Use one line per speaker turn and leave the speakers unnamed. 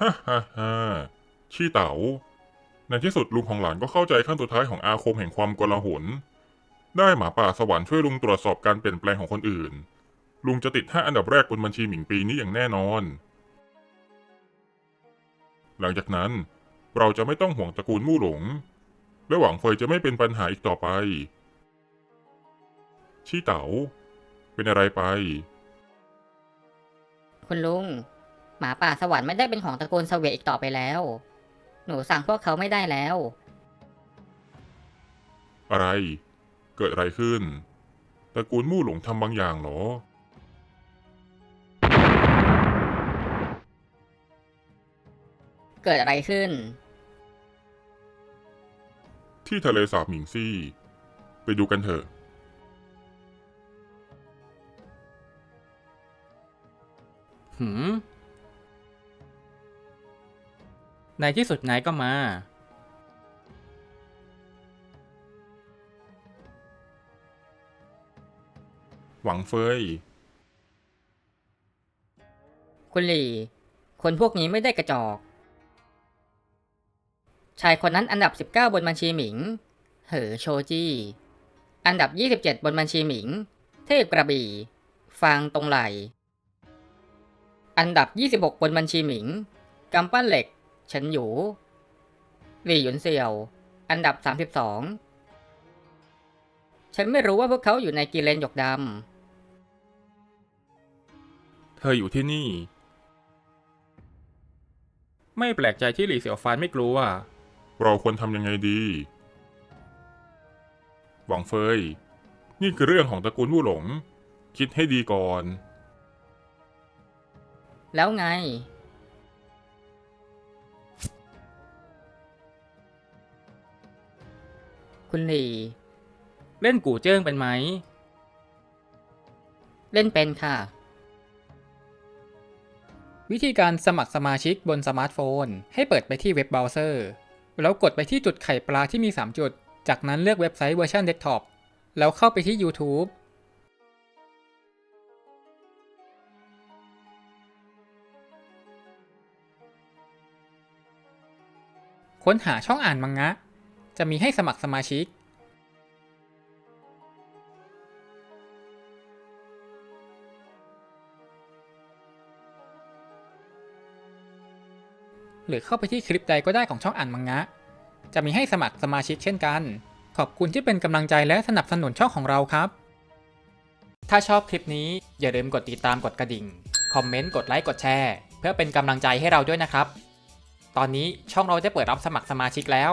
ฮ่าฮ่าฮ่าชี่เต๋า ในที่สุดลุงของหลานก็เข้าใจขั้นสุดท้ายของอาคมแห่งความกลาหลได้หมาป่าสวรรค์ช่วยลุงตรวจสอบการเปลี่ยนแปลงของคนอื่น ลุงจะติดห้าอันดับแรกบนบัญชีหมิงปีนี้อย่างแน่นอน หลังจากนั้นเราจะไม่ต้องห่วงตระกูลมู่หลง และหวังเฟยจะไม่เป็นปัญหาอีกต่อไป ชี่เต๋า เป็นอะไรไป
คุณลุง หมาป่าสวรรค์ไม่ได้เป็นของตระกูลเสวียอีกต่อไปแล้ว หนูสั่งพวกเขาไม่ได้แล้ว
อะไร เกิดอะไรขึ้น ตระกูลมู่หลงทำบางอย่างเหรอ
เกิดอะไรขึ้น
ที่ทะเลสาบหมิงซี่ ไปดูกันเถอะ
หืม ในที่สุดนายก็มา
หวังเฟย
คุณหลี่ คนพวกนี้ไม่ได้กระจอก ชายคนนั้นอันดับ 19 บนบัญชีหมิง เหอโชจี้ อันดับ 27 บนบัญชีหมิง เทพกระบี่ ฟางตรงไหล อันดับ 26 บนบัญชีหมิง กำปั้นเหล็ก เฉินหยูหลี่หยุนเซียว อันดับ 32 ฉันไม่รู้ว่าพวกเขาอยู่ในกิเลนหยกดำ
เธออยู่ที่นี่ ไม่แปลกใจที่หลี่เสี่ยวฟานไม่กลัว
เราควรทำยังไงดี หวังเฟย นี่คือเรื่องของตระกูลมู่หลง คิดให้ดีก่อน
แล้วไง คุณหลี
เล่นกู่เจิ้งเป็นไหม
เล่นเป็นค่ะ
วิธีการสมัครสมาชิกบนสมาร์ทโฟน ให้เปิดไปที่เว็บเบราว์เซอร์ แล้วกดไปที่จุดไข่ปลาที่มี 3 จุด จากนั้นเลือกเว็บไซต์เวอร์ชันเดสก์ท็อปแล้วเข้าไปที่ YouTube ค้นหาช่องอ่านมังงะ จะมีให้สมัครสมาชิก หรือเข้าไปที่คลิปใดก็ได้ของช่องอ่านมังงะ จะมีให้สมัครสมาชิกเช่นกัน ขอบคุณที่เป็นกำลังใจและสนับสนุนช่องของเราครับ ถ้าชอบคลิปนี้อย่าลืมกดติดตามกดกระดิ่ง คอมเมนต์ กดไลค์ กดแชร์ เพื่อเป็นกำลังใจให้เราด้วยนะครับ ตอนนี้ช่องเราจะเปิดรับสมัครสมาชิกแล้ว